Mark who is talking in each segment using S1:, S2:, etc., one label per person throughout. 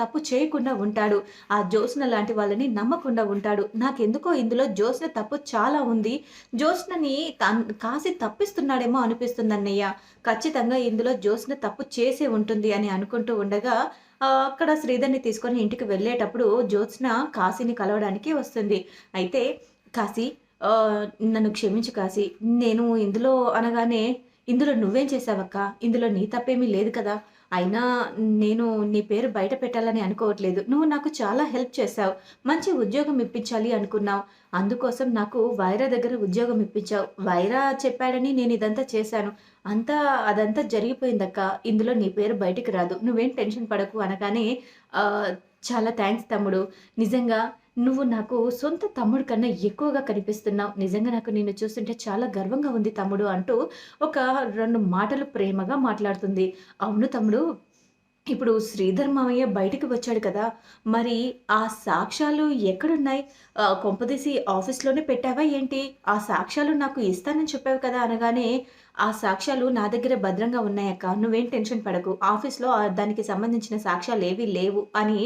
S1: తప్పు చేయకుండా ఉంటాడు. ఆ జ్యోత్స్న లాంటి వాళ్ళని నమ్మకుండా ఉంటాడు. నాకెందుకో ఇందులో జ్యోత్స్న తప్పు చాలా ఉంది. జ్యోత్స్నని తన్ కాసి తప్పిస్తున్నాడేమో అనిపిస్తుంది అన్నయ్య. ఖచ్చితంగా ఇందులో జ్యోత్స్న తప్పు చేసే ఉంటుంది అని అనుకుంటూ ఉండగా అక్కడ శ్రీధర్ని తీసుకొని ఇంటికి వెళ్ళేటప్పుడు జ్యోత్స్న కాశీని కలవడానికి వస్తుంది. అయితే కాశీ నన్ను క్షమించు కాశీ. నేను ఇందులో అనగానే ఇందులో నువ్వేం చేసావక్క ఇందులో నీ తప్పేమీ లేదు కదా. అయినా నేను నీ పేరు బయట పెట్టాలని అనుకోవట్లేదు. నువ్వు నాకు చాలా హెల్ప్ చేశావు. మంచి ఉద్యోగం ఇప్పించాలి అనుకున్నావు. అందుకోసం నాకు వైరా దగ్గర ఉద్యోగం ఇప్పించావు. వైరా చెప్పాడని నేను ఇదంతా చేశాను. అంతా అదంతా జరిగిపోయిందక్క. ఇందులో నీ పేరు బయటికి రాదు. నువ్వేం టెన్షన్ పడకు అనగానే చాలా థ్యాంక్స్ తమ్ముడు. నిజంగా నువ్వు నాకు సొంత తమ్ముడు కన్నా ఎక్కువగా కనిపిస్తున్నావు. నిజంగా నాకు నిన్ను చూస్తుంటే చాలా గర్వంగా ఉంది తమ్ముడు అంటూ ఒక రెండు మాటలు ప్రేమగా మాట్లాడుతుంది. అవును తమ్ముడు ఇప్పుడు శ్రీధర్ మామయ్య బయటికి వచ్చాడు కదా మరి ఆ సాక్ష్యాలు ఎక్కడున్నాయి? కొంపదీసి ఆఫీస్లోనే పెట్టావా ఏంటి? ఆ సాక్ష్యాలు నాకు ఇస్తానని చెప్పావు కదా అనగానే ఆ సాక్ష్యాలు నా దగ్గర భద్రంగా ఉన్నాయక్క. నువ్వేం టెన్షన్ పడకు. ఆఫీస్లో దానికి సంబంధించిన సాక్ష్యాలు ఏవి లేవు అని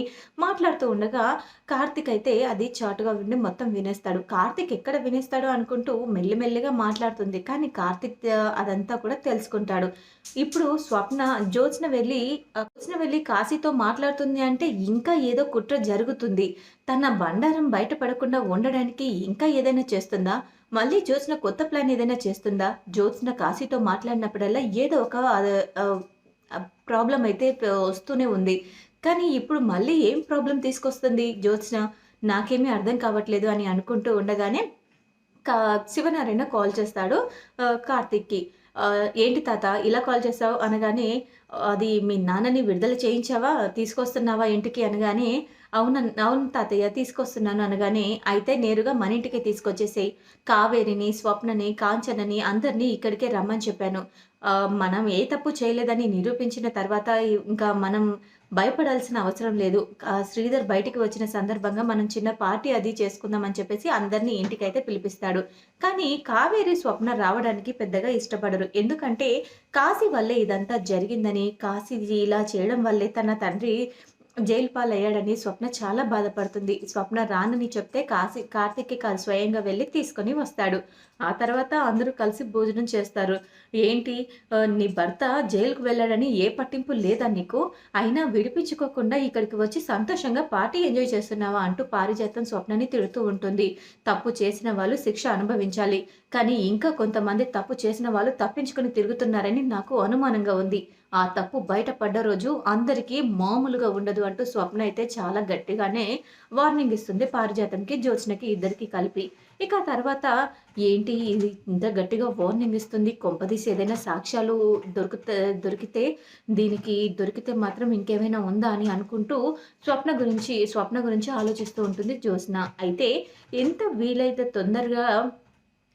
S1: మాట్లాడుతూ ఉండగా కార్తిక్ అయితే అది చాటుగా ఉండి మొత్తం వినేస్తాడు. కార్తిక్ ఎక్కడ వినేస్తాడు అనుకుంటూ మెల్లిమెల్లిగా మాట్లాడుతుంది. కానీ కార్తిక్ అదంతా కూడా తెలుసుకుంటాడు. ఇప్పుడు స్వప్న జ్యోత్స్న వెళ్ళి జ్యోత్స్న వెళ్ళి కాశీతో మాట్లాడుతుంది అంటే ఇంకా ఏదో కుట్ర జరుగుతుంది. తన బండారం బయటపడకుండా ఉండడానికి ఇంకా ఏదైనా చేస్తుందా? మళ్ళీ జ్యోత్స్న కొత్త ప్లాన్ ఏదైనా చేస్తుందా? జ్యోత్స్న కాశీతో మాట్లాడినప్పుడల్లా ఏదో ఒక ప్రాబ్లం అయితే వస్తూనే ఉంది. కానీ ఇప్పుడు మళ్ళీ ఏం ప్రాబ్లం తీసుకొస్తుంది జ్యోత్స్న? నాకేమీ అర్థం కావట్లేదు అని అనుకుంటూ ఉండగానే కా శివనారాయణ కాల్ చేస్తాడు కార్తిక్కి. ఏంటి తాత ఇలా కాల్ చేస్తావు అనగానే అది మీ నాన్నని విడుదల చేయించావా? తీసుకొస్తున్నావా ఇంటికి అనగానే అవున అవును తాతయ్య తీసుకొస్తున్నాను అనగానే అయితే నేరుగా మన ఇంటికి తీసుకొచ్చేసేయి. కావేరిని స్వప్నని కాంచనని అందరినీ ఇక్కడికే రమ్మని చెప్పాను. మనం ఏ తప్పు చేయలేదని నిరూపించిన తర్వాత ఇంకా మనం భయపడాల్సిన అవసరం లేదు. శ్రీధర్ బయటికి వచ్చిన సందర్భంగా మనం చిన్న పార్టీ అది చేసుకుందామని చెప్పేసి అందరినీ ఇంటికైతే పిలిపిస్తాడు. కానీ కావేరి స్వప్న రావడానికి పెద్దగా ఇష్టపడరు. ఎందుకంటే కాశీ వల్లే ఇదంతా జరిగిందని కాశీ ఇలా చేయడం వల్లే తన తండ్రి జైలు పాలయ్యాడని స్వప్న చాలా బాధపడుతుంది. స్వప్న రానని చెప్తే కాశీ కార్తిక్కి కాదు స్వయంగా వెళ్ళి తీసుకొని వస్తాడు. ఆ తర్వాత అందరూ కలిసి భోజనం చేస్తారు. ఏంటి? నీ భర్త జైలుకు వెళ్ళాడని ఏ పట్టింపు లేదా నీకు? అయినా విడిపించుకోకుండా ఇక్కడికి వచ్చి సంతోషంగా పార్టీ ఎంజాయ్ చేస్తున్నావా అంటూ పారిజాతం స్వప్నని తిడుతూ ఉంటుంది. తప్పు చేసిన వాళ్ళు శిక్ష అనుభవించాలి. కానీ ఇంకా కొంతమంది తప్పు చేసిన వాళ్ళు తప్పించుకొని తిరుగుతున్నారని నాకు అనుమానంగా ఉంది. ఆ తప్పు బయటపడ్డ రోజు అందరికీ మామూలుగా ఉండదు అంటూ స్వప్న అయితే చాలా గట్టిగానే వార్నింగ్ ఇస్తుంది పారిజాతంకి జ్యోత్స్నకి ఇద్దరికి కలిపి. ఇక తర్వాత ఏంటి ఇది ఇంత గట్టిగా వార్నింగ్ ఇస్తుంది? కొంపదీసి ఏదైనా సాక్ష్యాలు దొరికితే దొరికితే దీనికి దొరికితే మాత్రం ఇంకేమైనా ఉందా అని అనుకుంటూ స్వప్న గురించి స్వప్న గురించి ఆలోచిస్తూ ఉంటుంది జ్యోత్స్న. అయితే ఎంత వీలైతే తొందరగా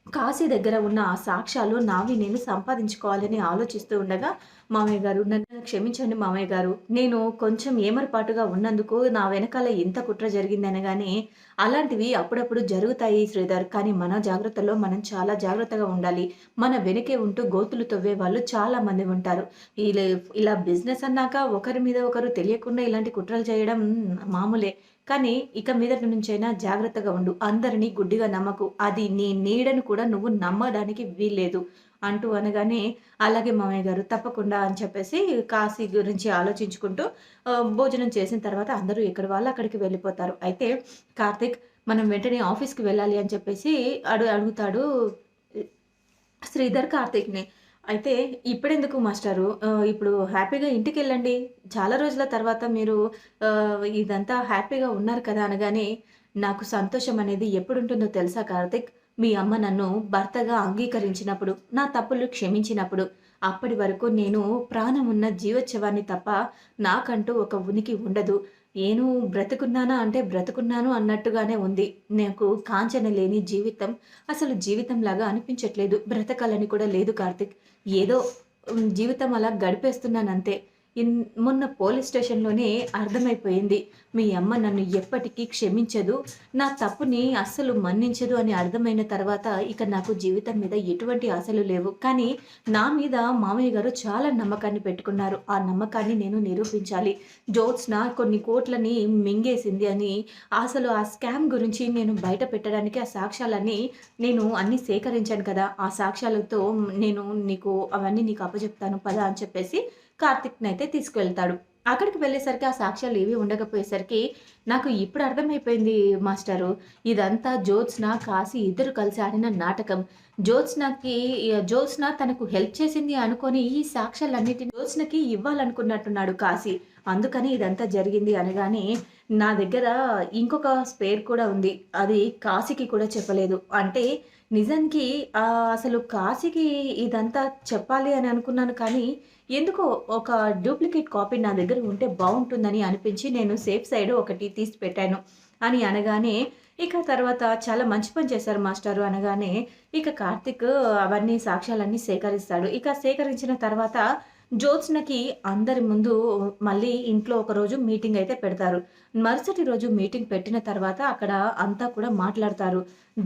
S1: కాశీ దగ్గర ఉన్న ఆ సాక్ష్యాలు నావి నేను సంపాదించుకోవాలని ఆలోచిస్తూ ఉండగా మామయ్య గారు నన్ను క్షమించండి మామయ్య గారు. నేను కొంచెం ఏమరపాటుగా ఉన్నందుకు నా వెనకాల ఎంత కుట్ర జరిగిందనగానే అలాంటివి అప్పుడప్పుడు జరుగుతాయి శ్రీధర్. కానీ మన జాగ్రత్తలో మనం చాలా జాగ్రత్తగా ఉండాలి. మన వెనకే ఉంటూ గోతులు తవ్వే వాళ్ళు చాలా మంది ఉంటారు. ఇలా ఇలా బిజినెస్ అన్నాక ఒకరి మీద ఒకరు తెలియకుండా ఇలాంటి కుట్రలు చేయడం మామూలే. కానీ ఇక మీదటి నుంచైనా జాగ్రత్తగా ఉండు. అందరినీ గుడ్డిగా నమ్మకు. అది నీ నీడను కూడా నువ్వు నమ్మడానికి వీల్లేదు. అంటూ అనగానే అలాగే మామయ్య గారు తప్పకుండా అని చెప్పేసి కాశీ గురించి ఆలోచించుకుంటూ భోజనం చేసిన తర్వాత అందరూ ఎక్కడి వాళ్ళు అక్కడికి వెళ్ళిపోతారు. అయితే కార్తిక్ మనం వెంటనే ఆఫీస్కి వెళ్ళాలి అని చెప్పేసి అడు అడుగుతాడు శ్రీధర్ కార్తిక్ని. అయితే ఇప్పుడెందుకు మాస్టారు? ఇప్పుడు హ్యాపీగా ఇంటికి వెళ్ళండి చాలా రోజుల తర్వాత మీరు ఇదంతా హ్యాపీగా ఉన్నారు కదా అనగానే నాకు సంతోషం అనేది ఎప్పుడుంటుందో తెలుసా కార్తిక్? మీ అమ్మ నన్ను భర్తగా అంగీకరించినప్పుడు నా తప్పులు క్షమించినప్పుడు అప్పటి వరకు నేను ప్రాణం ఉన్న జీవోత్సవాన్ని తప్ప నాకంటూ ఒక ఉనికి ఉండదు. నేను బ్రతుకున్నానా అంటే బ్రతుకున్నాను అన్నట్టుగానే ఉంది. నాకు కాంచన లేని జీవితం అసలు జీవితం లాగా అనిపించట్లేదు. బ్రతకాలని కూడా లేదు కార్తిక్. ఏదో జీవితం అలా గడిపేస్తున్నాను అంతే ఇన్ మొన్న పోలీస్ స్టేషన్‌లోనే అర్థమైపోయింది. మీ అమ్మ నన్ను ఎప్పటికీ క్షమించదు. నా తప్పుని అస్సలు మన్నించదు అని అర్థమైన తర్వాత ఇక నాకు జీవితం మీద ఎటువంటి ఆశలు లేవు. కానీ నా మీద మామయ్య గారు చాలా నమ్మకాన్ని పెట్టుకున్నారు. ఆ నమ్మకాన్ని నేను నిరూపించాలి. జోత్స్న కొన్ని కోట్లని మింగేసింది అని అసలు ఆ స్కామ్ గురించి నేను బయట పెట్టడానికి ఆ సాక్ష్యాలన్నీ నేను అన్ని సేకరించాను కదా! ఆ సాక్ష్యాలతో నేను నీకు అవన్నీ నీకు అప్పచెప్తాను పద అని చెప్పేసి కార్తీక్‌నైతే తీసుకువెళ్తాడు. అక్కడికి వెళ్ళేసరికి ఆ సాక్ష్యాలు ఏవి ఉండకపోయేసరికి నాకు ఇప్పుడు అర్థమైపోయింది మాస్టరు. ఇదంతా జ్యోత్స్న, కాశీ ఇద్దరు కలిసి ఆడిన నాటకం. జ్యోత్స్నకి జ్యోత్స్న తనకు హెల్ప్ చేసింది అనుకొని ఈ సాక్ష్యాలన్నిటిని జ్యోత్స్నకి ఇవ్వాలనుకున్నట్టున్నాడు కాశీ. అందుకని ఇదంతా జరిగింది అనగానే నా దగ్గర ఇంకొక స్పేర్ కూడా ఉంది. అది కాశీకి కూడా చెప్పలేదు. అంటే నిజానికి అసలు కాశీకి ఇదంతా చెప్పాలి అని అనుకున్నాను కానీ, ఎందుకో ఒక డూప్లికేట్ కాపీ నా దగ్గర ఉంటే బాగుంటుందని అనిపించి నేను సేఫ్ సైడ్ ఒకటి తీసి పెట్టాను అని అనగానే, ఇక తర్వాత చాలా మంచి పని చేశారు మాస్టారు అనగానే, ఇక కార్తీక్ అవన్నీ సాక్ష్యాలన్నీ సేకరిస్తాడు. ఇక సేకరించిన తర్వాత జ్యోత్స్నకి అందరి ముందు మళ్ళీ ఇంట్లో ఒకరోజు మీటింగ్ అయితే పెడతారు. మరుసటి రోజు మీటింగ్ పెట్టిన తర్వాత అక్కడ అంతా కూడా మాట్లాడతారు.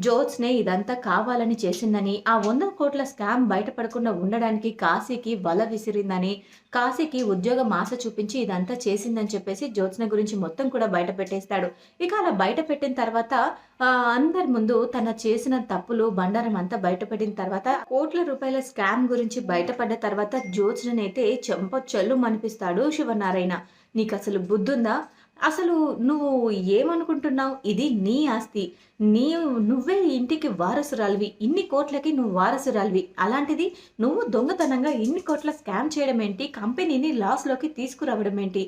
S1: జ్యోత్స్నే ఇదంతా కావాలని చేసిందని, ఆ 100,00,00,000 స్కామ్ బయటపడకుండా ఉండడానికి కాశీకి వల విసిరిందని, కాశీకి ఉద్యోగం ఆశ చూపించి ఇదంతా చేసిందని చెప్పేసి జ్యోత్స్న గురించి మొత్తం కూడా బయట పెట్టేస్తాడు. ఇక అలా బయట పెట్టిన తర్వాత అందరి ముందు తన చేసిన తప్పులు, బండారం అంతా బయటపడిన తర్వాత కోట్ల రూపాయల స్కామ్ గురించి బయటపడ్డ తర్వాత అయితే చెంప చెల్లుమనిపిస్తాడు శివనారాయణ. నీకు అసలు బుద్ధుందా? అసలు నువ్వు ఏమనుకుంటున్నావు? ఇది నీ ఆస్తి. నీ నువ్వే ఇంటికి వారసురాలివి. ఇన్ని కోట్లకి నువ్వు వారసురాలివి. అలాంటిది నువ్వు దొంగతనంగా ఇన్ని కోట్ల స్కామ్ చేయడమేంటి? కంపెనీని లాస్‌లోకి తీసుకురావడమేంటి?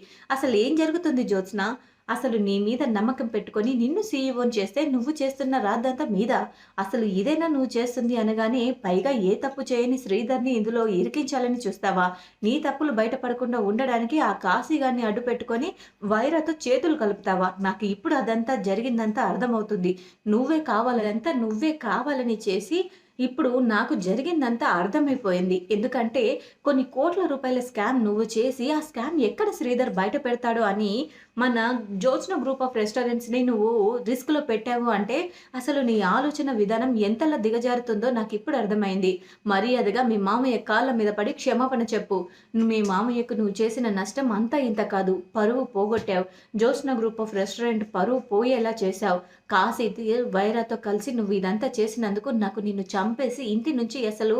S1: ఏం జరుగుతుంది జ్యోత్స్న? అసలు నీ మీద నమ్మకం పెట్టుకొని నిన్ను సీఈఓని చేస్తే నువ్వు చేస్తున్న రాద్దంతా మీద అసలు ఇదేనా నువ్వు చేస్తుంది?" అనగానే, "పైగా ఏ తప్పు చేయని శ్రీధర్‌ని ఇందులో ఇరికించాలని చూస్తావా? నీ తప్పులు బయటపడకుండా ఉండడానికి ఆ కాశీగాన్ని అడ్డు పెట్టుకొని వైరతో చేతులు కలుపుతావా? నాకు ఇప్పుడు అదంతా జరిగిందంతా అర్థమవుతుంది. నువ్వే కావాలి నువ్వే కావాలని చేసి ఇప్పుడు నాకు జరిగిందంతా అర్థమైపోయింది. ఎందుకంటే కొన్ని కోట్ల రూపాయల స్కామ్ నువ్వు చేసి ఆ స్కామ్ ఎక్కడ శ్రీధర్ బయట పెడతాడో అని మన జ్యోత్స్న గ్రూప్ ఆఫ్ రెస్టారెంట్స్‌ని నువ్వు రిస్క్‌లో పెట్టావు అంటే అసలు నీ ఆలోచన విధానం ఎంతలా దిగజారుతుందో నాకు ఇప్పుడు అర్థమైంది. మర్యాదగా మీ మామయ్య కాళ్ళ మీద పడి క్షమాపణ చెప్పు. మీ మామయ్యకు నువ్వు చేసిన నష్టం అంతా ఇంత కాదు. పరువు పోగొట్టావు. జ్యోత్స్న గ్రూప్ ఆఫ్ రెస్టారెంట్ పరువు పోయేలా చేశావు. కాసి వైరాతో కలిసి నువ్వు ఇదంతా చేసినందుకు నాకు నిన్ను చంపేసి ఇంటి నుంచి అసలు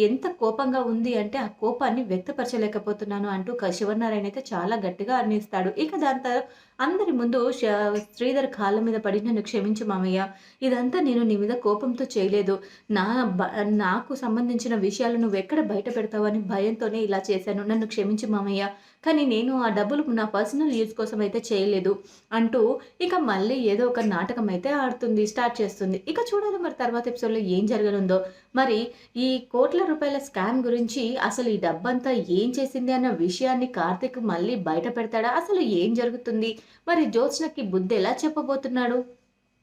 S1: ఎంత కోపంగా ఉంది అంటే ఆ కోపాన్ని వ్యక్తపరచలేకపోతున్నాను" అంటూ శివనారాయణ అయితే చాలా గట్టిగా అనేస్తాడు. ఇక దాంతో అందరి ముందు శ్రీధర్ కాళ్ళ మీద పడి "నన్ను క్షమించు మామయ్య. ఇదంతా నేను నీ మీద కోపంతో చేయలేదు. నా బ నాకు సంబంధించిన విషయాలు నువ్వెక్కడ బయట పెడతావని భయంతోనే ఇలా చేశాను. నన్ను క్షమించు మామయ్య. కానీ నేను ఆ డబ్బులు నా పర్సనల్ యూజ్ కోసం అయితే చేయలేదు" అంటూ ఇక మళ్ళీ ఏదో ఒక నాటకం అయితే ఆడుతుంది. స్టార్ట్ చేస్తుంది. ఇక చూడాలి మరి తర్వాత ఎపిసోడ్‌లో ఏం జరగనుందో. మరి ఈ కోట్ల రూపాయల స్కామ్ గురించి అసలు ఈ డబ్బంతా ఏం చేసింది అన్న విషయాన్ని కార్తిక్ మళ్ళీ బయట పెడతాడా? అసలు ఏం జరుగుతుంది? మరి జ్యోత్స్నకి బుద్ధి ఎలా చెప్పబోతున్నాడు?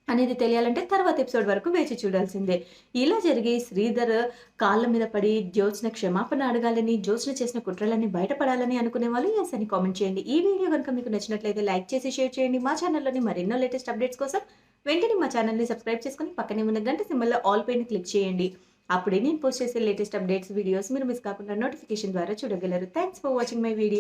S1: అనేది తెలియాలంటే తర్వాత ఎపిసోడ్ వరకు వేచి చూడాల్సిందే. ఇలా జరిగి శ్రీధర్ కాళ్ళ మీద పడి జ్యోత్స్న క్షమాపణ అడగాలని, జ్యోత్స్న చేసిన కుట్రలన్నీ బయటపడాలని అనుకునే వాళ్ళు ఎస్ అని కామెంట్ చేయండి. ఈ వీడియో కనుక మీకు నచ్చినట్లయితే లైక్ చేసి షేర్ చేయండి. మా ఛానల్‌లోని మరెన్నో లేటెస్ట్ అప్డేట్స్ కోసం వెంటనే మా ఛానల్‌ని సబ్స్క్రైబ్ చేసుకొని పక్కనే ఉన్న గంట సింబల్‌లో ఆల్ పైన క్లిక్ చేయండి. అప్పుడే నేను పోస్ట్ చేసే లేటెస్ట్ అప్డేట్స్, వీడియోస్ మీరు మిస్ కాకుండా నోటిఫికేషన్ ద్వారా చూడగలరు. Thanks for watching my video.